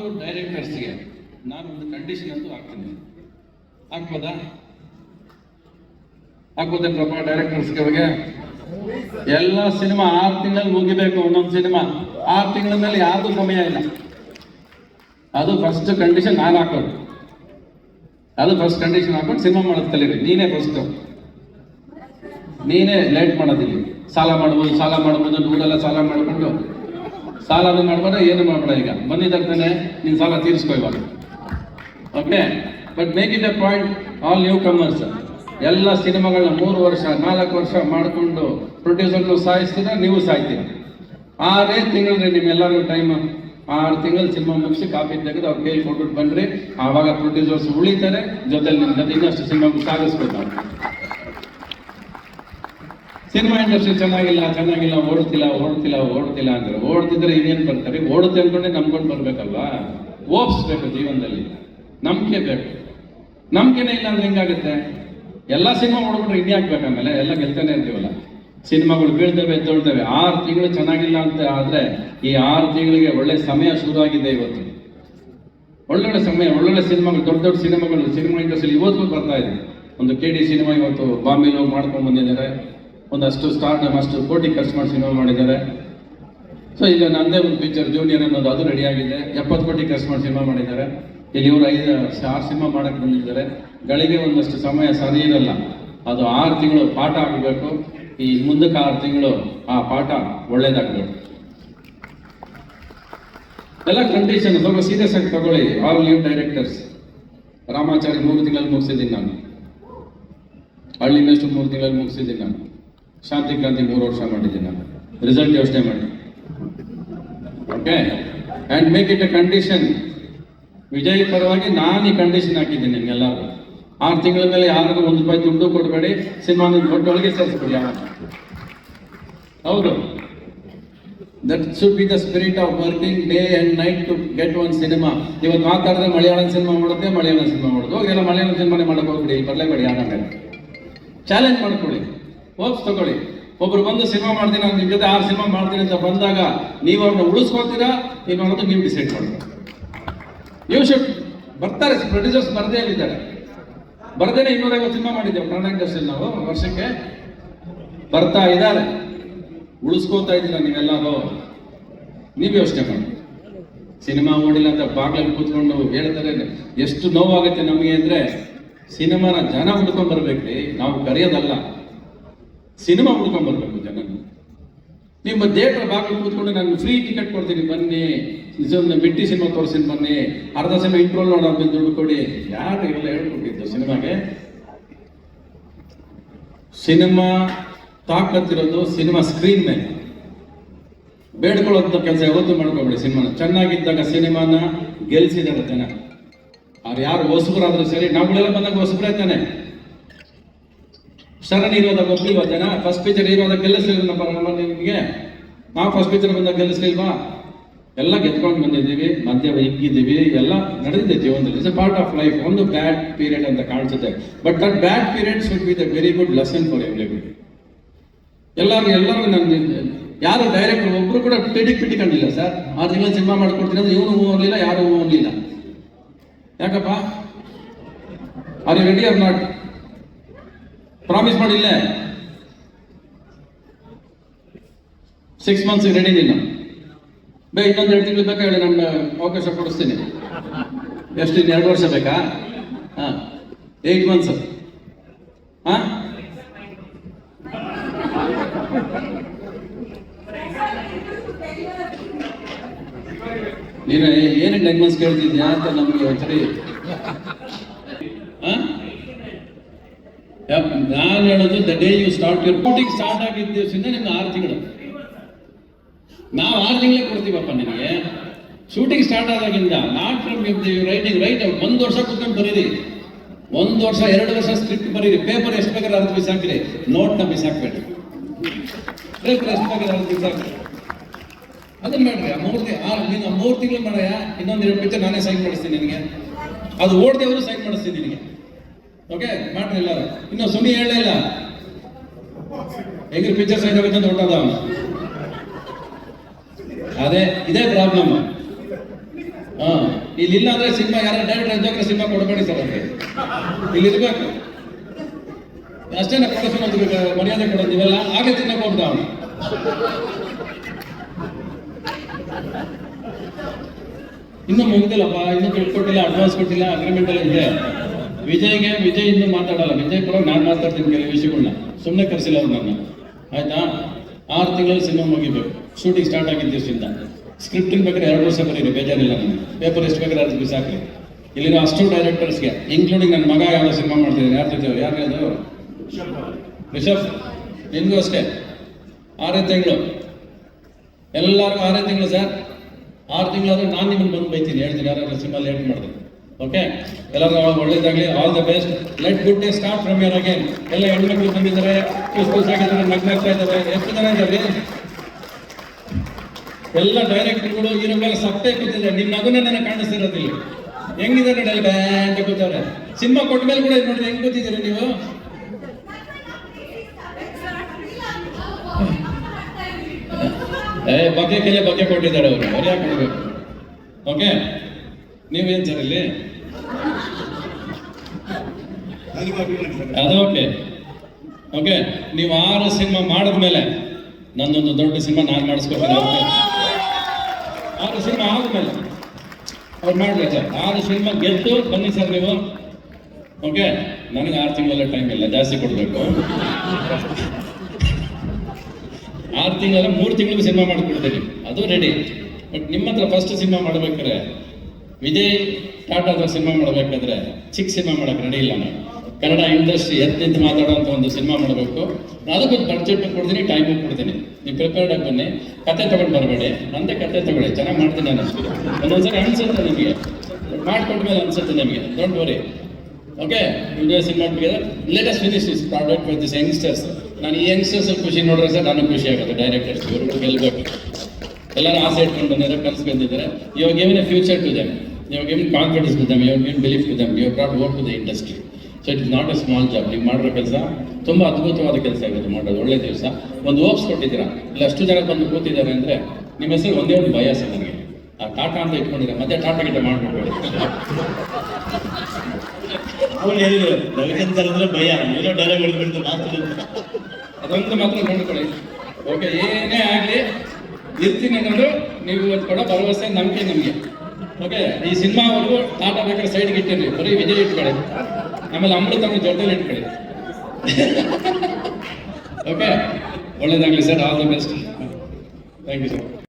ಆರು ಡೈರೆಕ್ಟರ್ಸ್ಗೆ ನಾನು ಒಂದು ಕಂಡೀಷನ್ ಅಂತೂ ಹಾಕ್ತೀನಿ. ಹಾಕ್ಬೋದಾ? ಹಾಕ್ಬೋದೇ ಪ್ರಭಾ ಡೈರೆಕ್ಟರ್ಸ್ಗಳಿಗೆ ಎಲ್ಲ ಸಿನಿಮಾ ಆರು ತಿಂಗಳಲ್ಲಿ ಮುಗಿಬೇಕು ಒಂದೊಂದು ಸಿನಿಮಾ ಆರು ತಿಂಗಳ ಮೇಲೆ ಯಾರ್ದು ಸಮಯ ಇಲ್ಲ. ಅದು ಫಸ್ಟ್ ಕಂಡೀಷನ್ ನಾನು ಹಾಕೋದು. ಅದು ಫಸ್ಟ್ ಕಂಡೀಷನ್ ಹಾಕೊಂಡು ಸಿನಿಮಾ ಮಾಡೋದು ಕಲೀರಿ. ನೀನೇ ಫಸ್ಟ್ ನೀನೇ ಲೇಟ್ ಮಾಡೋದಿಲ್ಲ. ಸಾಲ ಮಾಡ್ಬೋದು ಸಾಲ ಮಾಡ್ಬೋದು ಊರೆಲ್ಲ ಸಾಲ ಮಾಡ್ಕೊಂಡು ಸಾಲನೂ ಮಾಡಬೇಡ ಏನು ಮಾಡಬೇಡ ಈಗ. ಬಂದಿದ್ದಾರೆ ತಾನೆ ನೀನು ಸಾಲ ತೀರಿಸ್ಕೋ ಇವಾಗ. Okay but make it a point all newcomers ಎಲ್ಲ ಸಿನಿಮಾಗಳನ್ನ ಮೂರು ವರ್ಷ, ನಾಲ್ಕು ವರ್ಷ ಮಾಡಿಕೊಂಡು ಪ್ರೊಡ್ಯೂಸರ್ನು ಸಾಯಿಸ್ತೀರ, ನೀವು ಸಾಯ್ತೀರ? ಆರೇ ತಿಂಗಳು ನಿಮ್ಮೆಲ್ಲರಿಗೂ ಟೈಮ್ ಆರು ತಿಂಗಳು ಸಿನಿಮಾ ಮುಗಿಸಿ ಕಾಫಿ ತೆಗೆದು ಅವ್ರು ಕೇಳಿ ಕೊಟ್ಬಿಟ್ಟು ಬನ್ನಿರಿ ಆವಾಗ ಪ್ರೊಡ್ಯೂಸರ್ಸ್ ಉಳಿತಾರೆ, ಜೊತೆಲಿ ನಿಮ್ಮ ಇನ್ನಷ್ಟು ಸಿನಿಮಾ ಸಾಗಿಸ್ಬೇಕು. ಸಿನಿಮಾ ಇಂಡಸ್ಟ್ರಿ ಚೆನ್ನಾಗಿಲ್ಲ ಚೆನ್ನಾಗಿಲ್ಲ, ಓಡ್ತಿಲ್ಲ ಓಡ್ತಿಲ್ಲ ಓಡ್ತಿಲ್ಲ ಅಂದ್ರೆ ಓಡ್ತಿದ್ರೆ ಇನ್ನೇನು ಬರ್ತಾರೆ? ಓಡುತ್ತೆ ಅನ್ಕೊಂಡೆ ನಂಬ್ಕೊಂಡು ಬರ್ಬೇಕಲ್ವಾ? ಓಪ್ಸ್ಬೇಕು ಜೀವನದಲ್ಲಿ. ನಂಬಿಕೆ ಬೇಕು. ನಂಬಿಕೆನೇ ಇಲ್ಲ ಅಂದ್ರೆ ಹೆಂಗಾಗುತ್ತೆ? ಎಲ್ಲ ಸಿನಿಮಾ ಓಡ್ಬಿಟ್ರೆ ಇನ್ಯಾಕ್ ಆಮೇಲೆ? ಎಲ್ಲ ಗೆಲ್ತಾನೆ ಇರ್ತೀವಲ್ಲ? ಸಿನಿಮಾಗಳು ಬೀಳ್ತವೆ, ಎದ್ದೊಳ್ತವೆ. ಆರು ತಿಂಗಳು ಚೆನ್ನಾಗಿಲ್ಲ ಅಂತ ಆದ್ರೆ ಈ ಆರು ತಿಂಗಳಿಗೆ ಒಳ್ಳೆ ಸಮಯ ಶುರು ಆಗಿದೆ ಇವತ್ತು. ಒಳ್ಳೊಳ್ಳೆ ಸಮಯ, ಒಳ್ಳೊಳ್ಳೆ ಸಿನಿಮಾಗಳು, ದೊಡ್ಡ ದೊಡ್ಡ ಸಿನಿಮಾಗಳು, ಸಿನಿಮಾ ಇಂಡಸ್ಟ್ರಿ ಇವತ್ತು ಬರ್ತಾ ಇದೆ. ಒಂದು ಕೆ ಡಿ ಸಿನಿಮಾ ಇವತ್ತು ಬಾಂಬೆಲಿ ಹೋಗಿ ಮಾಡ್ಕೊಂಡು ಬಂದಿದ್ದಾರೆ. ಒಂದಷ್ಟು ಸ್ಟಾರ್ ಅಷ್ಟು ಕೋಟಿ ಖರ್ಚು ಮಾಡಿ ಸಿನಿಮಾ ಮಾಡಿದ್ದಾರೆ. ಸೊ ಈಗ ನಂದೇ ಒಂದು ಪಿಕ್ಚರ್ ಜೂನಿಯರ್ ಅನ್ನೋದು ಅದು ರೆಡಿ ಆಗಿದೆ. ಎಪ್ಪತ್ತು ಕೋಟಿ ಖರ್ಚು ಮಾಡಿ ಸಿನಿಮಾ ಮಾಡಿದ್ದಾರೆ. ಇಲ್ಲಿ ಇವರು ಐದು, ಆರು ಸಿನಿಮಾ ಮಾಡಕ್ಕೆ ಬಂದಿದ್ದಾರೆ. ಗಳಿಗೆ ಒಂದಷ್ಟು ಸಮಯ ಸರಿ ಇರಲ್ಲ. ಅದು ಆರು ತಿಂಗಳು ಪಾಠ ಆಗಬೇಕು. ಈ ಮುಂದಕ್ಕೆ ಆರು ತಿಂಗಳು ಆ ಪಾಠ ಒಳ್ಳೇದಾಗಬೇಕು. ಎಲ್ಲ ಕಂಡೀಷನ್ ಸ್ವಲ್ಪ ಸೀರಿಯಸ್ ಆಗಿ ತಗೊಳ್ಳಿ. ಆಲ್ ಲೀವ್ ಡೈರೆಕ್ಟರ್ಸ್ ರಾಮಾಚಾರಿ ಮೂರು ತಿಂಗಳಲ್ಲಿ ಮುಗಿಸಿದ್ದೀನಿ ನಾನು. ಹಳ್ಳಿ ಮೇಷ್ಟು ಮೂರು ತಿಂಗಳಲ್ಲಿ ಮುಗಿಸಿದ್ದೀನಿ ನಾನು. ಶಾಂತಿ ಕ್ರಾಂತಿ ಮೂರು ವರ್ಷ ಮಾಡಿದ್ದೀನಿ ನಾನು. ರಿಸಲ್ಟ್ ಯೋಚನೆ ಮಾಡಿ. Okay and make it a condition Vijay ಪರವಾಗಿ ನಾನು ಈ ಕಂಡೀಷನ್ ಹಾಕಿದ್ದೀನಿ ನಿಮ್ಗೆಲ್ಲರೂ ಆರು ತಿಂಗಳ ಮೇಲೆ ಯಾರಿಗೂ ಒಂದು ರೂಪಾಯಿ ದುಡ್ಡು ಕೊಡಬೇಡಿ ಸಿನಿಮಾ ಕೊಟ್ಟೊಳಗೆ ಸೇರಿಸ್ಬಿಡಿ ಹೌದು. That should be the spirit of working day and night to get one cinema ಇವತ್ತು ಮಾತಾಡಿದ್ರೆ ಮಲಯಾಳಂ ಸಿನಿಮಾ ಮಾಡುತ್ತೆ, ಮಲಯಾಳಂ ಸಿನಿಮಾ ಮಾಡೋದು ಹೋಗೆಲ್ಲ ಮಲಯಾಳಂ ಸಿನಿಮಾನೇ ಮಾಡೋಕೆ ಹೋಗ್ಬಿಡಿ ಬರಲೇಬೇಡಿ ಯಾಕಂದ್ರೆ ಚಾಲೆಂಜ್ ಮಾಡ್ಕೊಳ್ಳಿ. ಹೋಪ್ಸ್ ತಗೊಳ್ಳಿ. ಒಬ್ರು ಬಂದು ಸಿನಿಮಾ ಮಾಡ್ತೀನಿ ನಾನು ನಿಮ್ಮ ಜೊತೆ ಆರು ಸಿನಿಮಾ ಮಾಡ್ತೀನಿ ಅಂತ ಬಂದಾಗ ನೀವು ಅವ್ರನ್ನ ಉಳಿಸ್ಕೊಳ್ತೀರಾ ನೀವು ಅನ್ನೋದು ನೀವು ಡಿಸೈಡ್ ಮಾಡ್ಬೇಕು ನೀವು ಶುಡ್ ಬರ್ತಾರೆ ಪ್ರೊಡ್ಯೂಸರ್ಸ್ ಬರದೇ ಇದ್ದಾರೆ. ಬರ್ದೇನೆ ಇನ್ನೂರೈವತ್ತು ಸಿನಿಮಾ ಮಾಡಿದ್ದೇವೆ ಕನ್ನಡ ನಾವು, ವರ್ಷಕ್ಕೆ ಬರ್ತಾ ಇದ್ದಾರೆ. ಉಳಿಸ್ಕೋತಾ ಇದ್ದೀರಾ ನೀವೆಲ್ಲರೂ? ನೀವು ಯೋಚನೆ ಮಾಡಿ. ಸಿನಿಮಾ ಓಡಿಲ್ಲ ಅಂತ ಬಾಗ್ಲಲ್ಲಿ ಕೂತ್ಕೊಂಡು ಹೇಳ್ತಾರೆ, ಎಷ್ಟು ನೋವಾಗುತ್ತೆ ನಮಗೆ ಅಂದ್ರೆ ಸಿನಿಮಾನ ಜನ ಹುಡ್ಕೊಂಡ್ ಬರ್ಬೇಕ್ರಿ, ನಾವು ಕರೆಯೋದಲ್ಲ. ಸಿನಿಮಾ ಉಳ್ಕೊಂಡ್ಬರ್ಬೇಕು ಜನ ನಿಮ್ಮ ಥಿಯೇಟರ್ ಬಾಗಿಲು ಕೂತ್ಕೊಂಡು ನಾನು ಫ್ರೀ ಟಿಕೆಟ್ ಕೊಡ್ತೀನಿ, ಬನ್ನಿ. ಬಿಟ್ಟಿ ಸಿನಿಮಾ ತೋರಿಸಿನ ಬನ್ನಿ. ಅರ್ಧ ಸಿನಿಮಾ ಇಂಟ್ರೋಲ್ ನೋಡೋ ದುಡ್ಡು ಕೊಡಿ ಯಾರು ಇವೆಲ್ಲ ಹೇಳ್ಕೊಟ್ಟಿದ್ದು ಸಿನಿಮಾಗೆ. ಸಿನಿಮಾ ತಾಕತ್ತಿರೋದು ಸಿನಿಮಾ ಸ್ಕ್ರೀನ್ ಮೇಲೆ. ಬೇಡ್ಕೊಳ್ಳೋಂಥ ಕೆಲಸ ಯಾವತ್ತೂ ಮಾಡ್ಕೊಬೇಡಿ ಸಿನಿಮಾನ. ಚೆನ್ನಾಗಿದ್ದಾಗ ಸಿನಿಮಾನ ಗೆಲ್ಸಿದಾರೆ ಜನ. ಅವ್ರು ಯಾರು ಹೊಸಬರಾದ್ರೂ ಸರಿ, ನಮ್ಗಳೆಲ್ಲ ಬಂದಾಗ ಹೊಸಬರೇ ತಾನೆ. ಶರಣ್ ಇರೋದಾಗ ಒಬ್ಳಿಲ್ವಾ ಜನ? ಫಸ್ಟ್ ಪಿಕ್ಚರ್ ಇರೋದ ಗೆಲ್ಲಿಸ್ಲಿಲ್ಲ ನಮ್ಮ ನಿಮಗೆ? ನಾವು ಫಸ್ಟ್ ಪಿಕ್ಚರ್ ಬಂದಾಗ ಗೆಲ್ಲಿಸ್ಲಿಲ್ವಾ? ಎಲ್ಲ ಗೆದ್ಕೊಂಡು ಬಂದಿದ್ದೀವಿ ಮಧ್ಯ ಹಿಗ್ಗಿದ್ದೀವಿ ಎಲ್ಲ ನಡೆದಿದೆ ಜೀವನದಲ್ಲಿ. ಇಟ್ಸ್ ಪಾರ್ಟ್ ಆಫ್ ಲೈಫ್ ಒಂದು ಬ್ಯಾಡ್ ಪೀರಿಯಡ್ ಅಂತ ಕಾಣಿಸುತ್ತೆ. But that bad period should be the very good lesson for everybody ಎಲ್ಲರೂ ಎಲ್ಲರೂ ನನ್ನ, ಯಾರು ಡೈರೆಕ್ಟರ್ ಒಬ್ರು ಕೂಡ ಪಿಡಿಕ್ ಪಿಟಿಕೊಂಡಿಲ್ಲ ಸರ್. ಆರು ತಿಂಗಳ ಸಿನಿಮಾ ಮಾಡ್ಕೊಡ್ತೀನಿ ಅಂದ್ರೆ ಇವನು ಹೂ ಅನ್ಲಿಲ್ಲ ಯಾರು ಹೂ ಅನ್ಲಿಲ್ಲ ಯಾಕಪ್ಪ? Are ready or not promise ಮಾಡಿಲ್ಲ ಸಿಕ್ಸ್ ಮಂತ್ಸ್ ರೆಡಿ ನೀನು. ಬೇ, ಇನ್ನೊಂದು ಎರಡು ತಿಂಗಳು ಬೇಕಾ ಹೇಳಿ, ನಾನು ಅವಕಾಶ ಕೊಡಿಸ್ತೀನಿ. ಎಷ್ಟು, ಇನ್ನು ಎರಡು ವರ್ಷ ಬೇಕಾ? ಹಾಂ ಏಯ್ಟ್ ಮಂತ್ಸ್ ಹಾಂ? ನೀನು ಏನು ಟೆನ್ ಮಂತ್ಸ್ ಕೇಳ್ತಿದ್ಯಾ ಅಂತ ನಮಗೆ ಒಂದ್ಸರಿ ಹಾಂ ನಾನು ಹೇಳೋದು the day you start your coating start ಆಗಿದ್ದ ದಿವಸದಿಂದ ನಿಮ್ಗೆ ಆರು ತಿಂಗಳು. ನಾವು ಆರು ತಿಂಗಳೇ ಕೊಡ್ತೀವಪ್ಪ ನಿಮಗೆ ಶೂಟಿಂಗ್ ಸ್ಟಾರ್ಟ್ ಆದಾಗಿಂದ ನಾಟ್ ಫ್ರಮ್ ರೈಟಿಂಗ್ ರೈಟ್ ಒಂದು ವರ್ಷ ಕೂತ್ಕೊಂಡು ಬರೀರಿ. ಒಂದು ವರ್ಷ, ಎರಡು ವರ್ಷ ಸ್ಕ್ರಿಪ್ಟ್ ಬರೀರಿ. ಪೇಪರ್ ಎಷ್ಟು ಬೇಕಾದ್ರೆ ಅರ್ಧ ಬಿಸಾಕ್ರಿ ನೋಟ್ನ ಬಿಸಾಕ್ಬೇಡಿ ಪೇಪರ್ ಎಷ್ಟು ಬೇಕಾದ್ರೆ ಅರ್ಧ ಬಿಸಾಕ್ರಿ ಅದನ್ನ ಬೇಡ್ರಿ ಆ ಮೂರು ಆ ನೀನು ಮೂರು ತಿಂಗಳು ಮಾಡಯ್ಯ ಇನ್ನೊಂದು ಎರಡು ಪಿಕ್ಚರ್ ನಾನೇ ಸೈನ್ ಮಾಡಿಸ್ತೀನಿ ನಿನಗೆ. ಅದು ಓಡ್ದೇವರು ಸೈನ್ ಮಾಡಿಸ್ತೀನಿ ನಿನಗೆ. ಓಕೆ, ಮಾಡ್ರಿ ಎಲ್ಲರೂ. ಇನ್ನು ಸುಮ್ಮನೆ ಹೇಳಲಿಲ್ಲ ಹೆಂಗ್ರಿ ಪಿಕ್ಚರ್ ಸೈಡ್ ಅಂತ ಹೊಟ್ಟದ ಅದೇ, ಇದೇ ಪ್ರಾಬ್ಲಮ್ ಇಲ್ಲಿ ಇಲ್ಲ ಅಂದ್ರೆ ಸಿನಿಮಾ ಯಾರು ಡೈರೆಕ್ಟರ್ ಇದ್ದೋಗ್ರೆ ಸಿನಿಮಾ ಕೊಡಬೇಡಿ ಸರ್ ಅವ್ರಿಗೆ. ಇಲ್ಲಿ ಇರ್ಬೇಕು ಅಷ್ಟೇ ಅಂತ ಮರ್ಯಾದೆ ಕೊಡೋದಿವಲ್ಲ ಹಾಗೆ ತಿನ್ನಕ್ಕೆ ಅವನು. ಇನ್ನೂ ಮುಗಿದಿಲ್ಲಪ್ಪ, ಇನ್ನೂ ದುಡ್ಡು ಕೊಟ್ಟಿಲ್ಲ ಅಡ್ವಾನ್ಸ್ ಕೊಟ್ಟಿಲ್ಲ ಅಗ್ರಿಮೆಂಟ್ ಎಲ್ಲ ಇದೆ. ವಿಜಯ್ಗೆ ವಿಜಯ್ ಇನ್ನೂ ಮಾತಾಡಲ್ಲ. ವಿಜಯ್ ಕೂಡ ನಾನು ಮಾತಾಡ್ತೀನಿ ಕೆಲವು ವಿಷಯಗಳನ್ನ ಸುಮ್ಮನೆ ಕರೆಸಿಲ್ಲ ಅವ್ರು ನನ್ನ ಆಯ್ತಾ? ಆರು ತಿಂಗಳಲ್ಲಿ ಸಿನಿಮಾ ಮುಗಿಬೇಕು. ಶೂಟಿಂಗ್ ಸ್ಟಾರ್ಟ್ ಆಗಿದ್ದ ದಿವಸದಿಂದ ಸ್ಕ್ರಿಪ್ಟಿಂಗ್ ಬೇಕಾದ್ರೆ ಎರಡು ವರ್ಷ ಬರೀರಿ ಬೇಜಾರಿಲ್ಲ ನನಗೆ. ಪೇಪರ್ ಎಷ್ಟು ಬೇಕಾದ್ರೆ ಅದು ಬಿಸಾಕ್ರಿ. ಇಲ್ಲಿರೋ ಅಷ್ಟು ಡೈರೆಕ್ಟರ್ಸ್ಗೆ ಇನ್ಕ್ಲೂಡಿಂಗ್ ನನ್ನ ಮಗ ಯಾವ ಸಿನಿಮಾ ಮಾಡ್ತಿದ್ದೀನಿ ಯಾರು ಜೊತೆ ಯಾರು ಅದು ರಿಷಬ್ ನಿನ್ಗೂ ಅಷ್ಟೇ. ಆರೇ ತಿಂಗಳು. ಎಲ್ಲರಿಗೂ ಆರೇ ತಿಂಗಳು ಸರ್. ಆರು ತಿಂಗಳಾದ್ರೆ ನಾನು ನಿಮ್ಮನ್ನು ಬಂದು ಬೈತೀನಿ. ಹೇಳ್ತೀನಿ ಯಾರು ಸಿನಿಮಾ ಲೇಟ್ ಮಾಡಿದೆ. ಓಕೆ ಎಲ್ಲರೂ ಒಳ್ಳೇದಾಗಲಿ. All the best let good day start from here again ಎಲ್ಲ ಹೆಣ್ಮಕ್ಳು ಬಂದಿದ್ದಾರೆ. ಖುಷಿ ಆಗಿದ್ದಾರೆ ನಗ್ನಾಗ್ತಾ ಇದ್ದಾರೆ. ಎಷ್ಟು ಜನ ಇದ್ದಾರೆ? ಎಲ್ಲ ಡೈರೆಕ್ಟರ್ಗಳು ಇರೋ ಮೇಲೆ ಸಪ್ಪೆ ಕೂತಿದ್ದಾರೆ. ನಿಮ್ಮ ಮಗುನೇ ನನಗೆ ಕಾಣಿಸ್ತಿರೋದಿಲ್ಲ. ಹೆಂಗಿದ್ದಾರೆ ಅಲ್ಲಿ ಬ್ಯಾಂಕ್ ಕೂತವ್ರೆ. ಸಿನಿಮಾ ಕೊಟ್ಟ ಮೇಲೆ ಕೂಡ ನೋಡಿ ಹೆಂಗ್ ಕೂತಿದ್ದೀರಿ ನೀವು? ಏ ಬಗ್ಗೆ ಕೆಲೆ ಬಗ್ಗೆ ಕೊಟ್ಟಿದ್ದಾರೆ ಅವರು. ಅವ್ರು ಯಾಕೆ ಕೊಡ್ಬೇಕು. ಓಕೆ ನೀವೇನು ಸರ್ ಇಲ್ಲಿ? ಅದು ಓಕೆ ಓಕೆ ನೀವು ಆರು ಸಿನಿಮಾ ಮಾಡಿದ್ಮೇಲೆ ನನ್ನೊಂದು ದೊಡ್ಡ ಸಿನಿಮಾ ನಾನು ಮಾಡಿಸ್ಕೊಬೇಕು ಆರು ಸಿನಿಮಾ ಆದ್ಮೇಲೆ ಅವ್ರು ಮಾಡಲಿ ಸರ್ ಆರು ಸಿನಿಮಾ ಗೆದ್ದು ಬನ್ನಿ ಸರ್ ನೀವು. ಓಕೆ ನನಗೆ ಆರು ತಿಂಗಳಲ್ಲ ಟೈಮ್ ಇಲ್ಲ, ಜಾಸ್ತಿ ಕೊಡಬೇಕು. ಆರು ತಿಂಗಳ ಮೂರು ತಿಂಗಳಿಗೂ ಸಿನಿಮಾ ಮಾಡಿಕೊಡ್ತೀನಿ. ಅದು ರೆಡಿ ಬಟ್ ನಿಮ್ಮ ಹತ್ರ ಫಸ್ಟ್ ಸಿನಿಮಾ ಮಾಡ್ಬೇಕಾದ್ರೆ, ವಿಜಯ್ ಟಾಟಾದ ಸಿನಿಮಾ ಮಾಡಬೇಕಾದ್ರೆ, ಚಿಕ್ಕ ಸಿನಿಮಾ ಮಾಡಕ್ಕೆ ರೆಡಿ ಇಲ್ಲ ನಾನು. ಕನ್ನಡ ಇಂಡಸ್ಟ್ರಿ ಎತ್ತಿದ್ದು ಮಾತಾಡುವಂಥ ಒಂದು ಸಿನಿಮಾ ಮಾಡಬೇಕು. ಅದಕ್ಕೊಂದು ಬಡ್ಜೆಟ್ ಕೊಡ್ತೀನಿ ಟೈಮು ಕೊಡ್ತೀನಿ. ನೀವು ಪ್ರಿಪೇರ್ಡ್ ಆಗಿ ಬನ್ನಿ. ಕತೆ ತಗೊಂಡು ಬರಬೇಡಿ. ನಂದೇ ಕತೆ ತಗೊಳ್ಳಿ. ಚೆನ್ನಾಗಿ ಮಾಡ್ತೀನಿ ನಾನು ಒಂದೊಂದ್ಸರಿ ಅನ್ಸುತ್ತೆ ನಿಮಗೆ. ಮಾಡ್ಕೊಂಡ್ಮೇಲೆ ಅನ್ಸುತ್ತೆ ನಿಮಗೆ. Don't worry okay video cinema latest finish is product with this youngsters ನಾನು ಈ ಯಂಗ್ಸ್ಟರ್ಸ್ ಖುಷಿ ನೋಡ್ರೆ ಸರ್ ನನಗೆ ಖುಷಿ ಆಗುತ್ತೆ. ಡೈರೆಕ್ಟರ್ಸ್ ಇವರು ಗೆಲ್ಬೇಕು. ಎಲ್ಲರೂ ಆಸೆ ಇಟ್ಕೊಂಡು ಬಂದಿದ್ದಾರೆ ಕನಸು ಬಂದಿದ್ದಾರೆ ಇವಾಗ ಏನೇ ಫ್ಯೂಚರ್ ಟು ದೆಮ್ ಇವಾಗ ಏನು ಕಾನ್ಫಿಡೆನ್ಸ್ ಟು ದೆಮ್ ಇವಾಗ ಏನು ಬಿಲೀಫ್ ಟು ದೆಮ್ ಇವಾಗ proud work to the industry so it is not a small job ನೀವು ಮಾಡಿರೋ ಕೆಲಸ ತುಂಬ ಅದ್ಭುತವಾದ ಕೆಲಸ ಆಗಿದೆ. ಮಾಡೋದು ಒಳ್ಳೆ ದಿವಸ. ಒಂದು ಓಪ್ಸ್ ಕೊಟ್ಟಿದ್ದೀರಾ? ಇಲ್ಲ ಅಷ್ಟು ಜನ ಬಂದು ಕೂತಿದ್ದಾರೆ ಅಂದರೆ ನಿಮ್ಮ ಹೆಸರು ಒಂದೇ ಒಂದು ಭಯ ಸರ್ ನನಗೆ. ಆ ಟಾಟಾ ಅಂತ ಇಟ್ಕೊಂಡಿದ್ದಾರೆ. ಮತ್ತೆ ಟಾಟಾ ಗಿಟ ಮಾಡ್ಬಿಡ್ಬೇಡಿ ಅವ್ರು ಹೇಳಿದ್ರು ಅಂದ್ರೆ ಭಯ ಏನೋ ಡೈಲಾಗ್ ಹೇಳ್ಬಿಟ್ಟು ಮಾತು ಅದೊಂದು ಮಾತ್ರ ನೋಡ್ಕೊಳ್ಳಿ ಓಕೆ ಏನೇ ಆಗಲಿ ಇರ್ತೀನಿ ಅನ್ನೋದು ನೀವು ಇವತ್ತು ಕೊಡೋ ಭರವಸೆ ನಂಬಿಕೆ ನಿಮಗೆ. ಓಕೆ ಈ ಸಿನಿಮಾವರೆಗೂ ಟಾಟಾ ಬೇಕಾದ್ರೆ ಸೈಡ್ಗೆ ಇಟ್ಟಿರಿ ಬರೀ ವಿಜಯ್ ಇಟ್ಕೊಳ್ಳಿ. ಆಮೇಲೆ ಅಮೃತಮ್ಮ ಜೊತೆಲಿ ಇಟ್ಕೊಳ್ಳಿ. ಓಕೆ ಒಳ್ಳೇದಾಗಲಿ sir all the best thank you sir